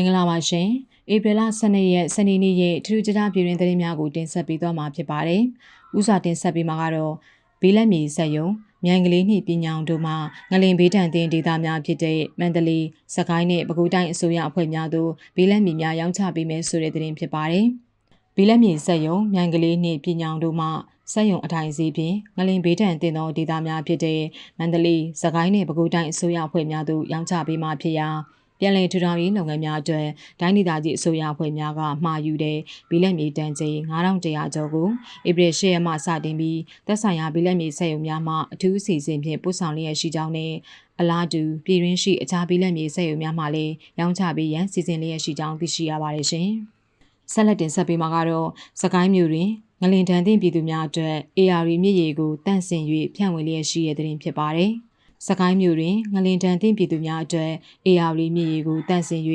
င်္ဂလာပါရှင်ဧပြီလ12ရက်စနေနေ့ရဲ့ထူးခြားပြည်တွင်သတင်းများကိုတင်ဆက်ပေးသွားမှာဖြစ်ပါတယ်။ဥစွာတင်ဆက်ပေးမှာကတော့ဘီလက်မြေဆက်ယုံမြိုင်ကလေးနှင့်ပြည်ညောင်တို့မှငလင်ဘေးတံတင်ဒေသများဖြစ်တဲ့မန္တလေး၊စကိုင်းနှင့်ပဲခူးတိုင်းအစိုးရအဖွဲ့များတို့ဘီလက်မြေများရောင်းချပေးမယ်ဆိုတဲ့သတင်းဖြစ်ပါတယ်။ဘီလက်မြေဆက်ယုံမြိုင်ကလေးနှင့်ပြည်ညောင်တို့မှဆက်ယုံအထိုင်စီဖြင့်ငလင်ဘေးတံတင်သောဒေသများဖြစ်တဲ့မန္တလေး၊စကိုင်းနှင့်ပဲခူးတိုင်းအစိုးရအဖွဲ့များတို့ရောင်းချပေးမှာဖြစ်ရာ ပြည်လည်ထူထောင်ရေးလုပ်ငန်းများအတွက်ဒိုင်းဒေသကြီးအစိုးရအဖွဲ့များကမှာယူတဲ့ဘီလက်မြေတန်ချိန်9100ကျော်ကိုဧပြီ10ရက်မှစတင်ပြီးသက်ဆိုင်ရာဘီလက်မြေစက်ရုံများမှအထူးအစီအစဉ်ဖြင့်ပို့ဆောင်လျက်ရှိကြောင်းနဲ့အလားတူပြည်ရင်းရှိအခြားဘီလက်မြေစက်ရုံများမှလည်းရောင်းချပေးရန်စီစဉ်လျက်ရှိကြောင်းသိရှိရပါတယ်ရှင်။ဆက်လက်တင်ဆက်ပေးမှာကတော့စကိုင်းမြို့တွင်ငလင်တန်သင့်ပြည်သူများအတွက် AR မြစ်ရေကိုတန့်စင်၍ဖြန့်ဝေလျက်ရှိတဲ့တွင်ဖြစ်ပါတယ်။ စကိုင်းမြို့တွင်ငလင်တန်သင့်ပြည်သူများအတွက် AR မြစ်ရေကိုတန့်စင်၍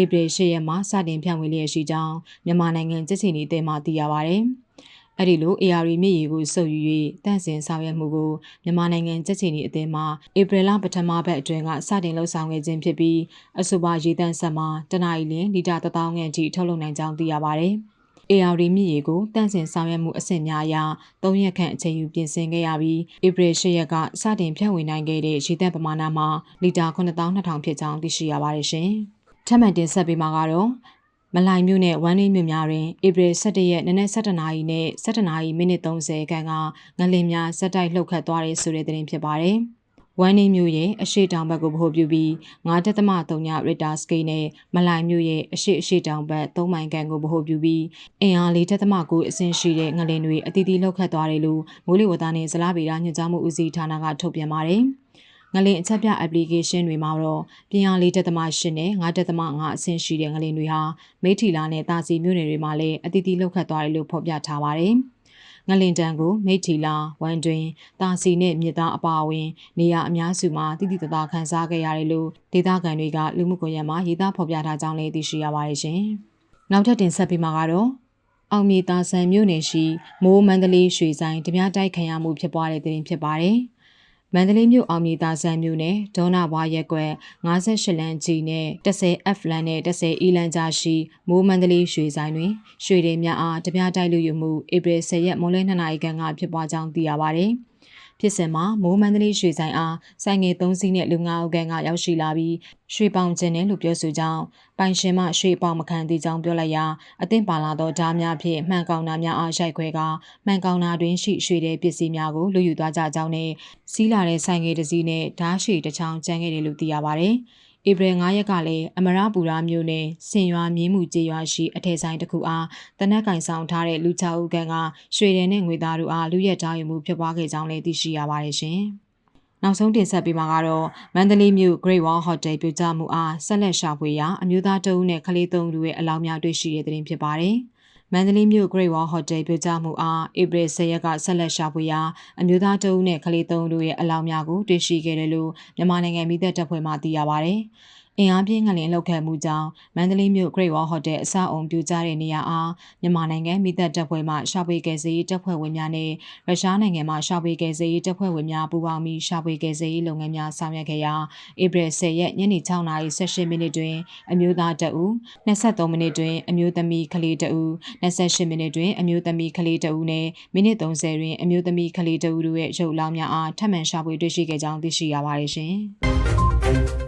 ဧပြီ၈ရက်မှစတင်ဖြန့်ဝေလျက်ရှိကြောင်းမြန်မာနိုင်ငံကြက်ချီနေတဲမှသိရပါဗျ။အဲ့ဒီလို AR မြစ်ရေကိုစုပ်ယူ၍တန့်စင်ဆောင်ရွက်မှုကိုမြန်မာနိုင်ငံကြက်ချီနေအသင်းမှဧပြီလပထမဘက်အတွင်းကစတင်လှုပ်ဆောင်ခဲ့ခြင်းဖြစ်ပြီးအဆိုပါရေတန့်ဆက်မှာတနအီလလီတာ1000ခန့်အထိထုတ်လုပ်နိုင်ကြောင်းသိရပါဗျ။ AR မြစ်ရေကိုတန့်စင်ဆောင်ရွက်မှုအဆင့်များအရ၃ရက်ခန့်အချိန်ယူပြင်ဆင်ခဲ့ရပြီးဧပြီ၈ရက်ကစတင်ဖြန့်ဝေနိုင်ခဲ့တဲ့ရေတပ်ပမာဏမှာလီတာ9200ဖြစ်ကြောင်းသိရှိရပါတယ်ရှင်။ထပ်မံတင်ဆက်ပေးမှာကတော့မလိုင်မြို့နယ်ဝမ်းလေးမြို့များတွင်ဧပြီ17ရက်နနက်7:00နာရီနဲ့7:00နာရီမိနစ်30ခန့်ကငလင်များစက်တိုက်လှုပ်ခတ်သွားတဲ့ဆိုတဲ့သတင်းဖြစ်ပါတယ်။ ဝမ်းနေမျိုးရဲ့အရှိတောင်ဘက်ကိုဗဟိုပြုပြီး9.3ရစ်တာစကေးနဲ့မလိုင်မျိုးရဲ့အရှိအရှိတောင်ဘက်3မိုင်ခန့်ကိုဗဟိုပြုပြီးအင်အား4.9အဆင့်ရှိတဲ့ငလင်တွေအတီးတီးလောက်ခတ်သွားတယ်လို့မိုးလေဝသနဲ့ဇလားဗေဒညွှန်ကြားမှုဦးစီးဌာနကထုတ်ပြန်ပါတယ်။ငလင်အချက်ပြ application တွေမှာတော့ပြင်အား4.8နဲ့9.5အဆင့်ရှိတဲ့ငလင်တွေဟာမိထီလာနဲ့တာစီမြို့နယ်တွေမှာလည်းအတီးတီးလောက်ခတ်သွားတယ်လို့ဖော်ပြထားပါတယ်။ ငလင်တန်ကိုမိတ်ထီလာဝမ်တွင်တာစီနဲ့မြစ်သားအပါအဝင် နေရာအများစုမှာတိတိတသားခန်းစားခဲ့ရတယ်လို့ဒေသခံတွေကလူမှုကွန်ရက်မှာရေးသားဖော်ပြထားကြောင်းလည်းသိရှိရပါတယ်ရှင်။နောက်ထပ်တင်ဆက်ပေးမှာကတော့အောင်မြေတာဆန်မြို့နယ်ရှိမိုးမန္တလေးရွှေဆိုင်ဓမြတိုက်ခံရမှုဖြစ်ပွားတဲ့တွင်ဖြစ်ပါတယ်။ မန္တလေးမြို့အောင်မြေသားဆန်းမြို့နယ်ဒေါနာဘွားရက်ကွက်58လမ်းကြီးနဲ့ 10 F လမ်းနဲ့ 10 E လမ်းကြားရှိမိုးမန္တလေးရွှေဆိုင်တွင်ရွှေတွေများအားတပြားတိုက်လူယူမှုဧပြီ10ရက်မွန်လယ်2နာရီခန့်ကဖြစ်ပွားကြောင်းသိရပါဗျ။ ဖြစ်စဉ်မှာမိုးမန္တလေးရွှေဆိုင်အားဆိုင်ငယ်၃စီးနဲ့လူ၅ဦးခန့်ကရောက်ရှိလာပြီးရွှေပေါင်ခြင်းနဲ့လို့ပြောဆိုကြောင်းပိုင်ရှင်မှရွှေပေါင်မခံသေးကြောင်းပြောလိုက်ရာအသင့်ပါလာသောဓားများဖြင့်မှန်ကောင်နာများအားရိုက်ခွဲကမှန်ကောင်နာတွင်ရှိရွှေတဲ့ပစ္စည်းများကိုလူယူသွားကြကြောင်းနဲ့စီးလာတဲ့ဆိုင်ငယ်တစ်စီးနဲ့ဓားရှိတစ်ချောင်းကျန်ခဲ့တယ်လို့သိရပါဗျ။ ဧပြီ9ရက်ကလည်းအမရပူရာမြို့နယ်စင်ရွာမြင်းမှုကျေးရွာရှိအထယ်ဆိုင်တစ်ခုအားတနက်ကင်ဆောင်ထားတဲ့လူချောက်ဦးကန်ကရွှေရည်နဲ့ငွေသားတို့အားလူရက်တောင်းယူမှုဖြစ်ပွားခဲ့ကြောင်းလည်းသိရှိရပါတယ်ရှင်။နောက်ဆုံးတင်ဆက်ပေးမှာကတော့မန္တလေးမြို့ Great Wall Hotel ပြကြမှုအားဆက်လက်ရှာဖွေရာအမျိုးသားတအုပ်နဲ့ကလေးသုံးဦးရဲ့အလောင်းများတွေ့ရှိတဲ့တွင်ဖြစ်ပါတယ်။ မန္တလေးမြို့ Great Wall Hotel ပြကြမှုအားဧပြီ10ရက်ကဆက်လက်ရှာဖွေရာအမျိုးသားတအုပ်နဲ့ကလေးသုံးဦးရဲ့အလောင်းများကိုတွေ့ရှိခဲ့တယ်လို့မြန်မာနိုင်ငံမိသက်တပ်ဖွဲ့မှသိရပါဗျ။ အင်အားပြင်းငလင်လှုပ်ခတ်မှုကြောင့်မန္တလေးမြို့ Great Wall Hotel အဆောက်အုံပြိုကျတဲ့နေရာအားမြန်မာနိုင်ငံမိသက်တပ်ဖွဲ့မှရှာဖွေကယ်ဆယ်ရေးတပ်ဖွဲ့ဝင်များနဲ့ရုရှားနိုင်ငံမှရှာဖွေကယ်ဆယ်ရေးတပ်ဖွဲ့ဝင်များပူးပေါင်းပြီးရှာဖွေကယ်ဆယ်ရေးလုပ်ငန်းများဆောင်ရွက်ခဲ့ရာဧပြီ10ရက်ညနေ6:18မိနစ်တွင်အမျိုးသားတအူ23မိနစ်တွင်အမျိုးသမီးကလေးတအူ28မိနစ်တွင်အမျိုးသမီးကလေးတအူနဲ့မိနစ်30တွင်အမျိုးသမီးကလေးတအူတို့ရဲ့ရုပ်လောင်းများအားထပ်မံရှာဖွေတွေ့ရှိခဲ့ကြောင်းသိရှိရပါတယ်ရှင်။